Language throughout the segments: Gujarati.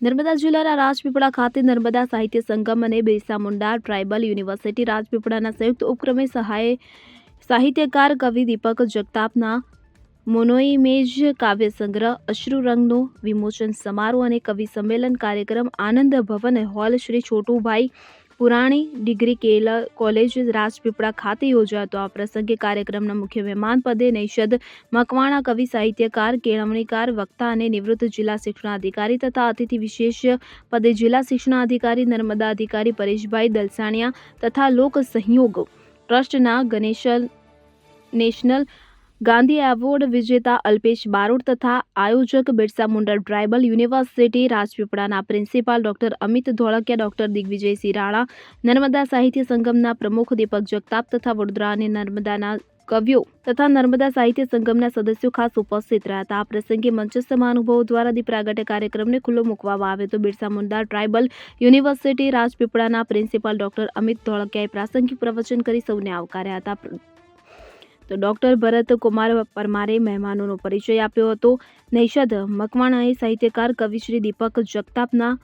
નર્મદા જિલ્લાના રાજપીપળા ખાતે નર્મદા સાહિત્ય સંગમ અને બિરસા મુંડા ટ્રાઇબલ યુનિવર્સિટી રાજપીપળાના સંયુક્ત ઉપક્રમે સહાય સાહિત્યકાર કવિ દીપક જગતાપના મોનોઇમેજ કાવ્ય સંગ્રહ, અશ્રુ રંગનો વિમોચન સમારોહ અને કવિ સંમેલન કાર્યક્રમ આનંદ ભવન હોલ શ્રી છોટુભાઈ પુરાણી ડિગ્રી કેલ કોલેજ રાજપીપળા ખાતે યોજાયો હતો. આ પ્રસંગે કાર્યક્રમના મુખ્ય મહેમાન પદે નૈષદ મકવાણા, કવિ, સાહિત્યકાર, કેળવણીકાર, વક્તા અને નિવૃત્ત જિલ્લા શિક્ષણાધિકારી તથા અતિથિ વિશેષ પદે જિલ્લા શિક્ષણાધિકારી નર્મદા અધિકારી પરેશભાઈ દલસાણિયા તથા લોક સહયોગ ટ્રસ્ટના ગણેશ નેશનલ ગાંધી એવોર્ડ વિજેતા અલ્પેશ બારોટ તથા આયોજક Birsa Munda tribal university રાજપીપળાના principal doctor Amit Dholakiya, doctor Digvijaysinh Rana Narmada સાહિત્ય સંગમના પ્રમુખ દીપક જગતાપ તથા વડોદરા અને નર્મદાના કવિઓ તથા નર્મદા સાહિત્ય સંગમના સદસ્યો ખાસ ઉપસ્થિત રહ્યા હતા. આ પ્રસંગે મંચસ્થ મહાનુભાવો દ્વારા દી પ્રાગટ્ય કાર્યક્રમને ખુલ્લો મૂકવામાં આવ્યો હતો. બિરસા મુંડા ટ્રાઇબલ યુનિવર્સિટી રાજપીપળાના પ્રિન્સિપાલ ડોક્ટર અમિત ધોળકિયાએ પ્રાસંગિક પ્રવચન કરી સૌને આવકાર્યા હતા. તો ડૉક્ટર ભરત કુમાર પરમારે મહેમાનોનો પરિચય આપ્યો હતો. નૈષદ મકવાણાએ સાહિત્યકાર કવિશ્રી દીપક જગતાપના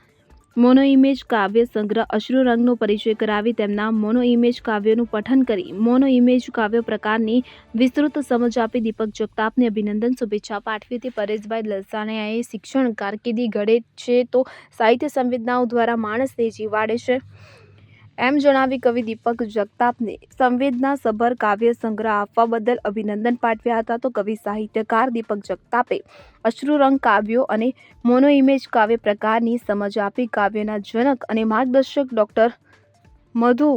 મોનો ઇમેજ કાવ્ય સંગ્રહ અશ્રુ રંગનો પરિચય કરાવી તેમના મોનો ઇમેજ કાવ્યનું પઠન કરી. મોનો ઇમેજ કાવ્ય પ્રકારની વિસ્તૃત સમજ આપી દીપક જગતાપને અભિનંદન, શુભેચ્છા પાઠવી હતી. પરેશભાઈ લસાણિયાએ શિક્ષણ કારકિર્દી ઘડે છે તો સાહિત્ય સંવેદનાઓ દ્વારા માણસને જીવાડે છે. એમ જણાવી કવિ દીપક જગતાપને સંવેદના સભર કાવ્ય સંગ્રહ આપવા બદલ અભિનંદન પાઠવ્યા હતા. તો કવિ સાહિત્યકાર દીપક જગતાપે અશ્રુરંગ કાવ્યો અને મોનો ઇમેજ કાવ્ય પ્રકારની સમજ આપી કાવ્યના જનક અને માર્ગદર્શક ડૉક્ટર મધુ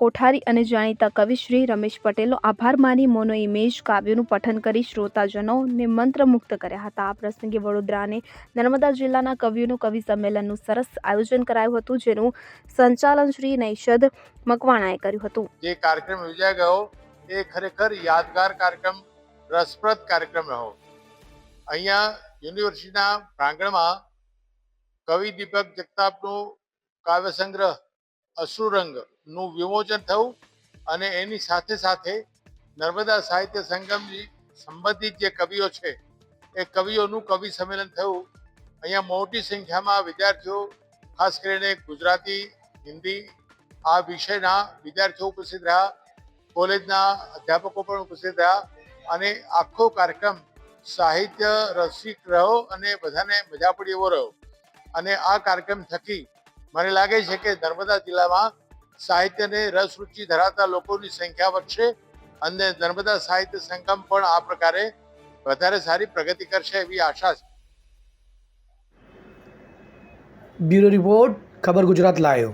કોઠારી અને જાણીતા કવિ શ્રી રમેશ પટેલનો આભાર માની મોનો ઇમેજ કાવ્યનું પઠન કરી શ્રોતાજનોને મંત્રમુગ્ધ કર્યા હતા. આ પ્રસંગે વડોદરા અને નર્મદા જિલ્લાના કવિઓનું કવિ સંમેલનનું સરસ આયોજન કરાયું હતું, જેનું સંચાલન શ્રી નૈષદ મકવાણાએ કર્યું હતું. જે કાર્યક્રમ યોજાઈ ગયો, એ ખરેખર યાદગાર કાર્યક્રમ, રસપ્રદ કાર્યક્રમ રહ્યો. અહીંયા યુનિવર્સિટીના પ્રાંગણમાં કવિ દીપક જગતાપનું કાવ્ય સંગ્રહ અશ્રુરંગનું વિમોચન થયું અને એની સાથે સાથે નર્મદા સાહિત્ય સંગમની સંબંધિત જે કવિઓ છે, એ કવિઓનું કવિ સંમેલન થયું. અહીંયા મોટી સંખ્યામાં વિદ્યાર્થીઓ, ખાસ કરીને ગુજરાતી, હિન્દી, આ વિષયના વિદ્યાર્થીઓ ઉપસ્થિત રહ્યા, કોલેજના અધ્યાપકો પણ ઉપસ્થિત રહ્યા અને આખો કાર્યક્રમ સાહિત્ય, રસિક રહ્યો અને બધાને મજા પડી એવો રહ્યો. અને આ કાર્યક્રમ થકી મને લાગે છે કે નર્મદા જિલ્લામાં સાહિત્યને રસ રુચિ ધરાવતા લોકોની સંખ્યા વધશે અને નર્મદા સાહિત્ય સંગમ પણ આ પ્રકારે વધારે સારી પ્રગતિ કરશે એવી આશા છે. બ્યુરો રિપોર્ટ, ખબર ગુજરાત લાયો.